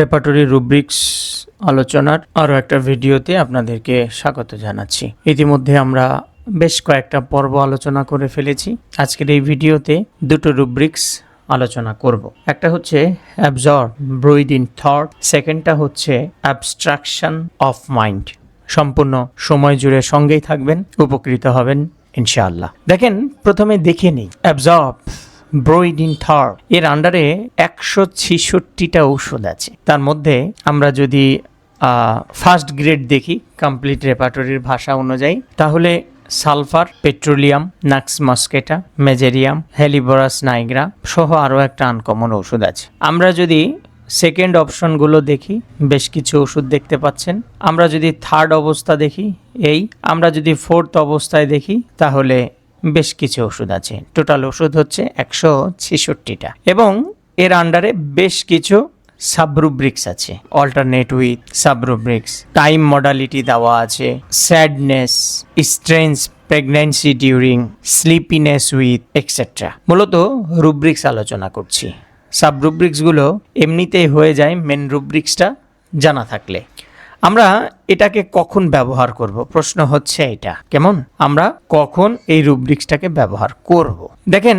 Repertory rubrics আলোচনার আরও একটা ভিডিওতে আপনাদেরকে স্বাগত জানাচ্ছি। ইতিমধ্যে আমরা বেশ কয়েকটা পর্ব আলোচনা করে ফেলেছি। আজকের এই ভিডিওতে দুটো রুব্রিক্স আলোচনা করব। একটা হচ্ছে অ্যাবজর্ব ব্রুইড ইন থট সেকেন্ডটা হচ্ছে অ্যাবস্ট্রাকশন অফ মাইন্ড সম্পূর্ণ সময় জুড়ে সঙ্গেই থাকবেন, উপকৃত হবেন, ইনশাআল্লাহ। দেখেন, প্রথমে দেখে নিই। অ্যাবজর্ব ব্রোইড ইন থার এর আন্ডারে একশো ছেষট্টিটা ঔষধ আছে। তার মধ্যে আমরা যদি ফার্স্ট গ্রেড দেখি কমপ্লিট রেপার্টরির ভাষা অনুযায়ী, তাহলে sulphur, petroleum, nux moschata, mezereum, helleborus, niger সহ আরও একটা আনকমন ওষুধ আছে। আমরা যদি সেকেন্ড অপশনগুলো দেখি, বেশ কিছু ওষুধ দেখতে পাচ্ছেন। আমরা যদি থার্ড অবস্থা দেখি, এই, আমরা যদি ফোর্থ অবস্থায় দেখি, তাহলে বেশ কিছু ওষুধ আছে। টোটাল ওষুধ হচ্ছে একশো ছেষট্টিটা। এবং এর আন্ডারে বেশ কিছু সাবরুব্রিক্স আছে। Alternate with subrubrics time modality দেওয়া আছে sadness strains pregnancy during sleepiness with et cetera মূলত রুব্রিক্স আলোচনা করছি। সাবরুব্রিক্সগুলো এমনিতেই হয়ে যায় মেন রুব্রিক্সটা জানা থাকলে। আমরা এটাকে কখন ব্যবহার করব? প্রশ্ন হচ্ছে এটা। কেমন? আমরা কখন এই রুব্রিক্সটাকে ব্যবহার করব? দেখেন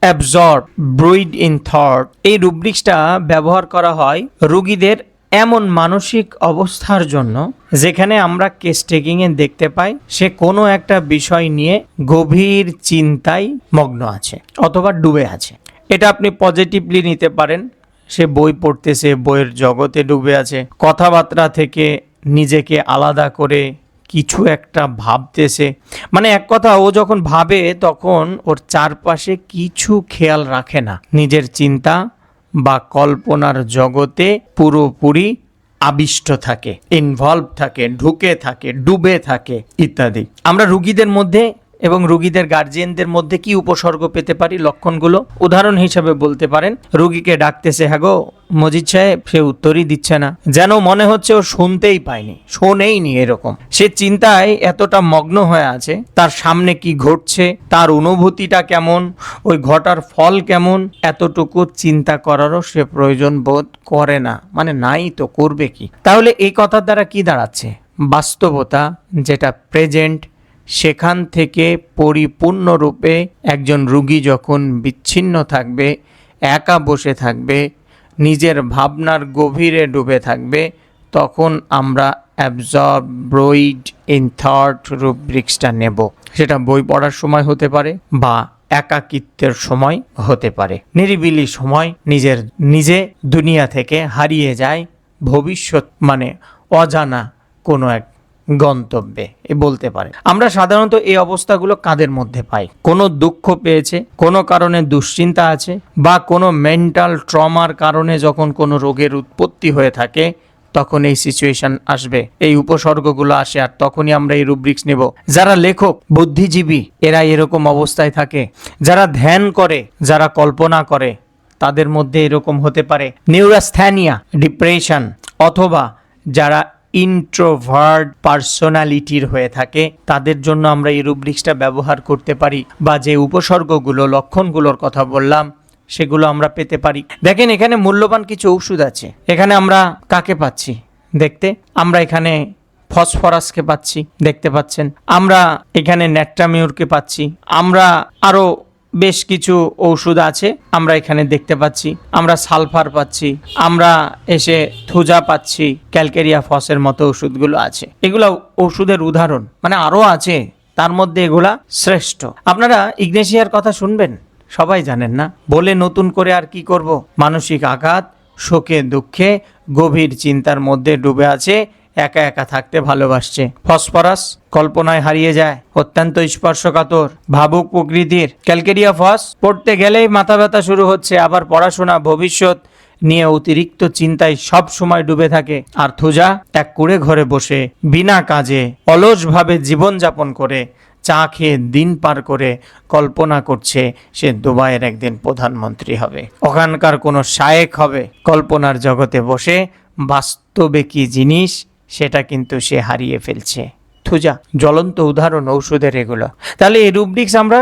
অ্যাবজর্ব ব্রুইড ইন থট এই রুব্রিক্সটা ব্যবহার করা হয় রুগীদের এমন মানসিক অবস্থার জন্য যেখানে আমরা কেস টেকিংয়ে দেখতে পাই সে কোনো একটা বিষয় নিয়ে গভীর চিন্তায় মগ্ন আছে অথবা ডুবে আছে। এটা আপনি পজিটিভলি নিতে পারেন। সে বই পড়তেছে, বইয়ের জগতে ডুবে আছে। কথাবার্তা থেকে নিজেকে আলাদা করে কিছু একটা ভাবতেছে। মানে এক কথা, ও যখন ভাবে, তখন ওর চারপাশে কিছু খেয়াল রাখে না। নিজের চিন্তা বা কল্পনার জগতে পুরোপুরি আবিষ্ট থাকে ইনভলভ থাকে, ঢুকে থাকে, ডুবে থাকে ইত্যাদি। আমরা রুগীদের মধ্যে এবং রুগীদের গার্জিয়ানদের মধ্যে কি উপসর্গ পেতে পারি লক্ষণগুলো উদাহরণ হিসাবে বলতে পারেন। রুগীকে ডাকতেছে হ্যাঁ গো মজিদ সাহেব, সে উত্তরই দিচ্ছে না। যেন মনে হচ্ছে ও শুনতেই পায়নি, শোনেইনি এরকম। সে চিন্তায় এতটা মগ্ন হয়ে আছে, তার সামনে কি ঘটছে, তার অনুভূতিটা কেমন, ওই ঘটার ফল কেমন, এতটুকু চিন্তা করারও সে প্রয়োজন বোধ করে না। মানে নাই তো, করবে কি? তাহলে এই কথার দ্বারা কি দাঁড়াচ্ছে? বাস্তবতা যেটা প্রেজেন্ট সেখান থেকে পরিপূর্ণরূপে একজন রুগী যখন বিচ্ছিন্ন থাকবে, একা বসে থাকবে, নিজের ভাবনার গভীরে ডুবে থাকবে, তখন আমরা অ্যাবজর্ব ব্রইড ইন থট রুব্রিক্সটা নেব। সেটা বই পড়ার সময় হতে পারে বা একাকিত্বের সময় হতে পারে। নিরিবিলি সময় নিজের, নিজে দুনিয়া থেকে হারিয়ে যায়, ভবিষ্যৎ মানে অজানা কোনো এক গন্তব্যে এ বলতে পারে। আমরা সাধারণত এই অবস্থাগুলো কাদের মধ্যে পাই? কোনো দুঃখ পেয়েছে, কোনো কারণে দুশ্চিন্তা আছে, বা কোনো মেন্টাল ট্রমার কারণে যখন কোনো রোগের উৎপত্তি হয়ে থাকে, তখন এই সিচুয়েশন আসবে, এই উপসর্গগুলো আসে, আর তখনই আমরা এই রুব্রিক্স নেব। যারা লেখক, বুদ্ধিজীবী এরা এরকম অবস্থায় থাকে। যারা ধ্যান করে, যারা কল্পনা করে, তাদের মধ্যে এরকম হতে পারে। নিউরাস্থ্যানিয়া ডিপ্রেশন, অথবা যারা ইন্ট্রোভার্ট পার্সোনালিটির হয়ে থাকে। তাদের জন্য আমরা এই রুব্রিক্সটা ব্যবহার করতে পারি বা যে উপসর্গগুলো, লক্ষণগুলোর কথা বললাম, সেগুলো আমরা পেতে পারি। দেখেন, এখানে মূল্যবান কিছু ঔষধ আছে। এখানে আমরা কাকে পাচ্ছি দেখতে? আমরা এখানে ফসফরাসকে পাচ্ছি দেখতে পাচ্ছেন। আমরা এখানে ন্যাট্রামিউরকে পাচ্ছি। আমরা আরও বেশ কিছু ঔষধ আছে, আমরা এখানে দেখতে পাচ্ছি। আমরা সালফার পাচ্ছি, আমরা এসে থুজা পাচ্ছি, ক্যালকেরিয়া ফসের মতো ওষুধগুলো আছে। এগুলো ওষুধের উদাহরণ মানে আরও আছে, তার মধ্যে এগুলা শ্রেষ্ঠ। আপনারা ইগনেশিয়ার কথা শুনবেন, সবাই জানেন না। বলে নতুন করে আর কি করব? মানসিক আঘাত, শোকে দুঃখে, গভীর চিন্তার মধ্যে ডুবে আছে একা একা থাকতে ভালোবাসছে। ফসফরাস কল্পনায় হারিয়ে যায়, অত্যন্ত স্পর্শকাতর, ভাবুক প্রকৃতির। ক্যালকেরিয়া ফস পড়তে গেলেই মাথা ব্যথা শুরু হচ্ছে, আবার পড়াশোনা, ভবিষ্যৎ নিয়ে অতিরিক্ত চিন্তায় সব সময় ডুবে থাকে। আর থুজা এক কুড়ে ঘরে বসে, বিনা কাজে, অলসভাবে জীবনযাপন করে, চা খেয়ে দিন পার করে কল্পনা করছে সে দুবাইয়ের একদিন প্রধানমন্ত্রী হবে। ওখানকার কোনো শায়েক হবে। কল্পনার জগতে বসে বাস্তবে কি জিনিস সেটা কিন্তু সে হারিয়ে ফেলছে। থুজা, জ্বলন্ত উদাহরণ ঔষধের এগুলো। তাহলে এই রুব্রিক্স আমরা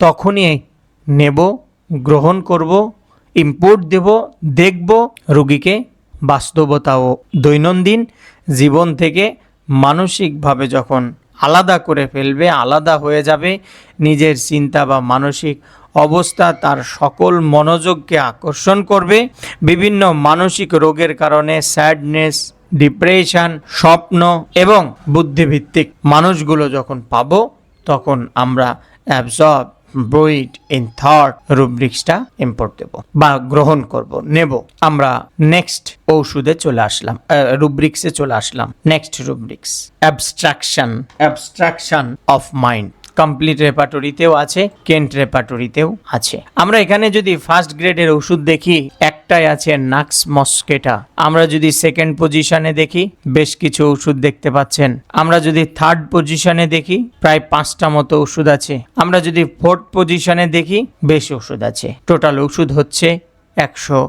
তখনই নেব, গ্রহণ করব ইম্পোর্ট দেব, দেখব রুগীকে বাস্তবতা ও দৈনন্দিন জীবন থেকে মানসিকভাবে যখন আলাদা করে ফেলবে, আলাদা হয়ে যাবে, নিজের চিন্তা বা মানসিক অবস্থা তার সকল মনোযোগকে আকর্ষণ করবে, বিভিন্ন মানসিক রোগের কারণে স্যাডনেস ডিপ্রেশন স্বপ্ন এবং বুদ্ধিভিত্তিক মানুষগুলো যখন পাবো, তখন আমরা অ্যাবজর্ব ব্রুইড ইন থট রুব্রিক্সটা ইম্পোর্ট দেব বা গ্রহণ করব, নেব। আমরা নেক্সট ঔষধে চলে আসলাম রুব্রিক্সে চলে আসলাম next rubrics abstraction abstraction of mind complete রেপাটরিতেও আছে কেন্ট রেপাটরিতেও আছে। আমরা এখানে যদি ফার্স্ট গ্রেডের ওষুধ দেখি, একটাই আছে নাক্স মস্কেটা আমরা যদি সেকেন্ড পজিশনে দেখি, বেশ কিছু ওষুধ দেখতে পাচ্ছেন। আমরা যদি থার্ড পজিশনে দেখি, প্রায় পাঁচটা মতো ওষুধ আছে। আমরা যদি ফোর্থ পজিশনে দেখি, বেশ ওষুধ আছে। টোটাল ওষুধ হচ্ছে একশো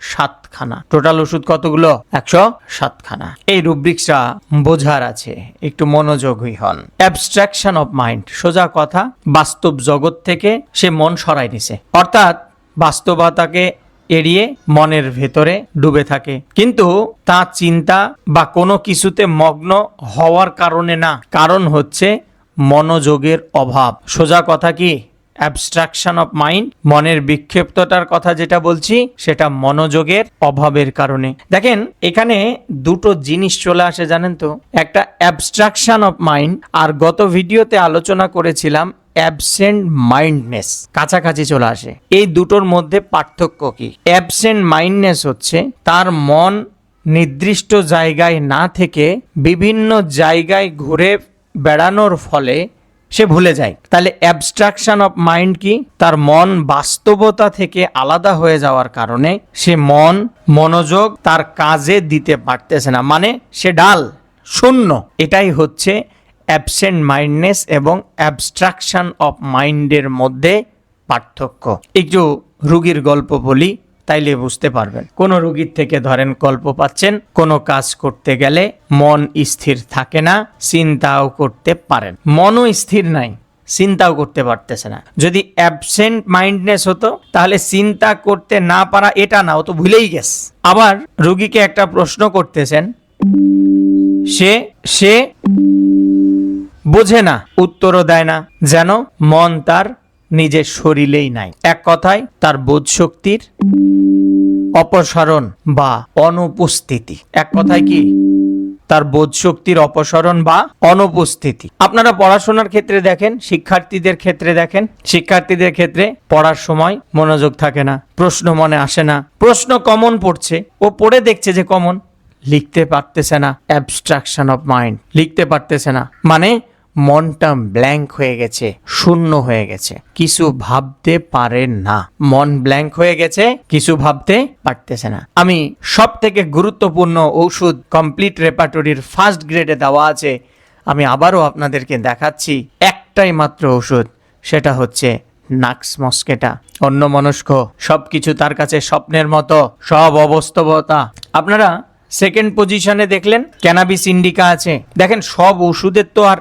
সাতখানা। টোটাল ওষুধ কতগুলো? একশো সাতখানা। এই রুব্রিক্সটা বোঝার আছে। একটু মনোযোগী হন। অ্যাবস্ট্রাকশন অফ মাইন্ড সোজা কথা, বাস্তব জগৎ থেকে সে মন সরাই নিছে। অর্থাৎ বাস্তবতাকে এড়িয়ে মনের ভেতরে ডুবে থাকে। কিন্তু তা চিন্তা বা কোনো কিছুতে মগ্ন হওয়ার কারণে না। কারণ হচ্ছে মনোযোগের অভাব। সোজা কথা কি? অ্যাবস্ট্রাকশন অফ মাইন্ড মনের বিক্ষিপ্ততার কথা যেটা বলছি, সেটা মনোযোগের অভাবের কারণে। দেখেন, এখানে দুটো জিনিস চলে আসে, জানেন তো? একটা অ্যাবস্ট্রাকশন অফ মাইন্ড আর গত ভিডিওতে আলোচনা করেছিলাম অ্যাবসেন্ট মাইন্ডনেস কাছাকাছি চলে আসে। এই দুটোর মধ্যে পার্থক্য কি? অ্যাবসেন্ট মাইন্ডনেস হচ্ছে, তার মন নির্দিষ্ট জায়গায় না থেকে বিভিন্ন জায়গায় ঘুরে বেড়ানোর ফলে সে ভুলে যায়। তাহলে অ্যাবস্ট্রাকশন অফ মাইন্ড কি? তার মন বাস্তবতা থেকে আলাদা হয়ে যাওয়ার কারণে সে মন, মনোযোগ তার কাজে দিতে পারতেছে না। মানে সে ডাল, শূন্য। এটাই হচ্ছে অ্যাবসেন্ট মাইন্ডনেস এবং অ্যাবস্ট্রাকশন অফ মাইন্ডের মধ্যে পার্থক্য। একটু রুগীর গল্প বলি। তাইলে বুঝতে পারবেন। কোনো রুগীর থেকে ধরেন গল্প পাচ্ছেন, কোনো কাজ করতে গেলে মন স্থির থাকে না, চিন্তাও করতে পারেন। মনও স্থির নাই, চিন্তাও করতে পারতেছে না। যদি অ্যাবসেন্ট মাইন্ডনেস হতো, তাহলে চিন্তা করতে না পারা এটা না, ও তো ভুলেই গেছে। আবার রুগীকে একটা প্রশ্ন করতেছেন, সে সে বোঝে না, উত্তরও দেয় না, যেন মন তার নিজের শরীরেই নাই। এক কথায়, তার বোধ শক্তির অপসারণ বা অনুপস্থিতি। এক কথায় কি? তার বোধ শক্তির অপসরণ বা অনুপস্থিতি। আপনারা পড়াশোনার ক্ষেত্রে দেখেন, শিক্ষার্থীদের ক্ষেত্রে দেখেন, শিক্ষার্থীদের ক্ষেত্রে পড়ার সময় মনোযোগ থাকে না, প্রশ্ন মনে আসে না। প্রশ্ন কমন পড়ছে, ও পড়ে দেখছে যে কমন। লিখতে পারতেছে না অ্যাবস্ট্রাকশন অফ মাইন্ড লিখতে পারতেছে না। মানে মনটা ব্ল্যাঙ্ক হয়ে গেছে, শূন্য হয়ে গেছে। কিছু ভাবতে পারে না। মন ব্ল্যাঙ্ক হয়ে গেছে, কিছু ভাবতে পারতেছে না। আমি সব থেকে গুরুত্বপূর্ণ ঔষধ কমপ্লিট রেপার্টরির ফার্স্ট গ্রেডে দেওয়া আছে। আমি আবারও আপনাদেরকে দেখাচ্ছি একটাই মাত্র ওষুধ সেটা হচ্ছে নাক্স মস্কেটা। অন্য মনস্ক সব কিছু তার কাছে স্বপ্নের মতো, সব অবস্তবতা। আপনারা সেকেন্ড পজিশনে দেখলেন ক্যানাবিস ইন্ডিকা আছে। দেখেন, সব ওষুধের তো আর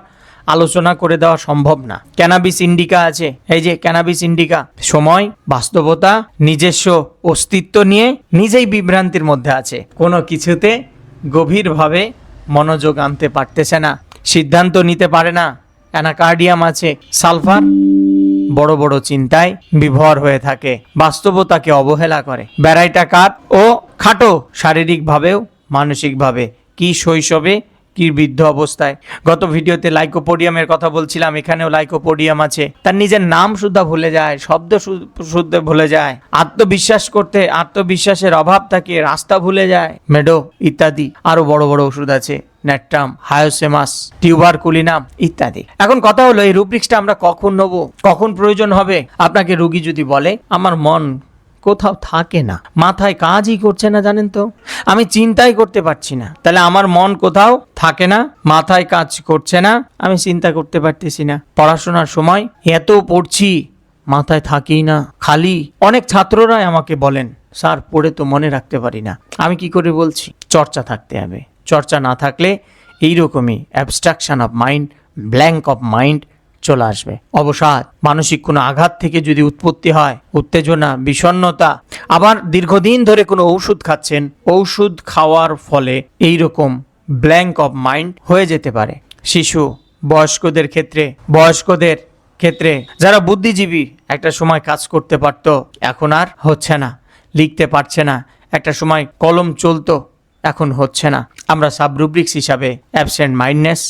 আলোচনা করে দেওয়া সম্ভব না। ক্যানাবিস ইন্ডিকা আছে। এই যে ক্যানাবিস ইন্ডিকা, সময়, বাস্তবতা, নিজস্ব অস্তিত্ব নিয়ে নিজেই বিভ্রান্তির মধ্যে আছে। কোনো কিছুতে গভীরভাবে মনোযোগ আনতে পারতেছে না, সিদ্ধান্ত নিতে পারে না। অ্যানাকার্ডিয়াম আছে, সালফার বড় বড় চিন্তায় বিভোর হয়ে থাকে, বাস্তবতাকে অবহেলা করে। বেড়াইটা কাঠ ও খাটো শারীরিকভাবেও মানসিকভাবে কি শৈশবে কি বৃদ্ধ অবস্থায়। গত ভিডিওতে লাইকোপোডিয়ামের কথা বলছিলাম, এখানেও লাইকোপোডিয়াম আছে। তার নিজের নাম শুদ্ধা ভুলে যায়, শব্দ শুদ্ধ ভুলে যায়, আত্মবিশ্বাস করতে, আত্মবিশ্বাসের অভাব থাকে, রাস্তা ভুলে যায়, মেডো ইত্যাদি। আরও বড় বড় ওষুধ আছে, ন্যাট্রাম, হায়োসেমাস, টিউবার কুলিনাম ইত্যাদি। এখন কথা হলো, এই রুব্রিক্সটা আমরা কখন নেব? কখন প্রয়োজন হবে? আপনাকে রুগী যদি বলে, আমার মন কোথাও থাকে না। মাথায় কাজই করছে না, জানেন তো? আমি চিন্তাই করতে পারছি না। তাহলে আমার মন কোথাও থাকে না, মাথায় কাজ করছে না, আমি চিন্তা করতে পারতেছি না। পড়াশোনার সময় এত পড়ছি, মাথায় থাকি না, খালি। অনেক ছাত্ররাই আমাকে বলেন, স্যার, পড়ে তো মনে রাখতে পারি না। আমি কি করে বলছি? চর্চা থাকতে হবে। চর্চা না থাকলে এইরকমই abstraction of mind blank of mind চলে আসবে। অবসাদ, মানসিক কোনো আঘাত থেকে যদি উৎপত্তি হয়, উত্তেজনা, বিষণ্ণতা, আবার দীর্ঘদিন ধরে কোনো ঔষধ খাচ্ছেন, ঔষধ খাওয়ার ফলে এই রকম ব্ল্যাঙ্ক অফ মাইন্ড হয়ে যেতে পারে। শিশু, বয়স্কদের ক্ষেত্রে বয়স্কদের ক্ষেত্রে, যারা বুদ্ধিজীবী, একটা সময় কাজ করতে পারত, এখন আর হচ্ছে না। লিখতে পারছে না, একটা সময় কলম চলতো, এখন হচ্ছে না। আমরা সাবরুব্রিক্স হিসাবে absent mindedness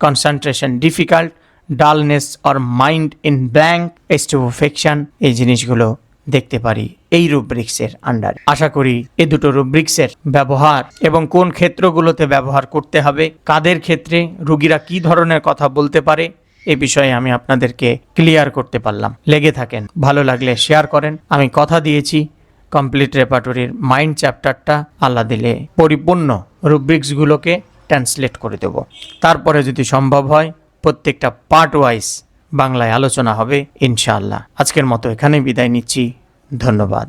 concentration difficult dullness or mind in blank stupefaction এই জিনিসগুলো দেখতে পারি এই রুব্রিক্সের আন্ডার আশা করি এ দুটো রুব্রিক্সের ব্যবহার এবং কোন ক্ষেত্রগুলোতে ব্যবহার করতে হবে, কাদের ক্ষেত্রে, রুগীরা কি ধরনের কথা বলতে পারে, এ বিষয়ে আমি আপনাদেরকে ক্লিয়ার করতে পারলাম। লেগে থাকেন, ভালো লাগলে শেয়ার করেন। আমি কথা দিয়েছি কমপ্লিট রেপার্টরির মাইন্ড চ্যাপ্টারটা আল্লাহ দিলে পরিপূর্ণ রুব্রিক্সগুলোকে ট্রান্সলেট করে দেব। তারপরে যদি সম্ভব হয় প্রত্যেকটা পার্ট ওয়াইজ বাংলায় আলোচনা হবে ইনশাআল্লাহ। আজকের মতো এখানে বিদায় নিচ্ছি। ধন্যবাদ।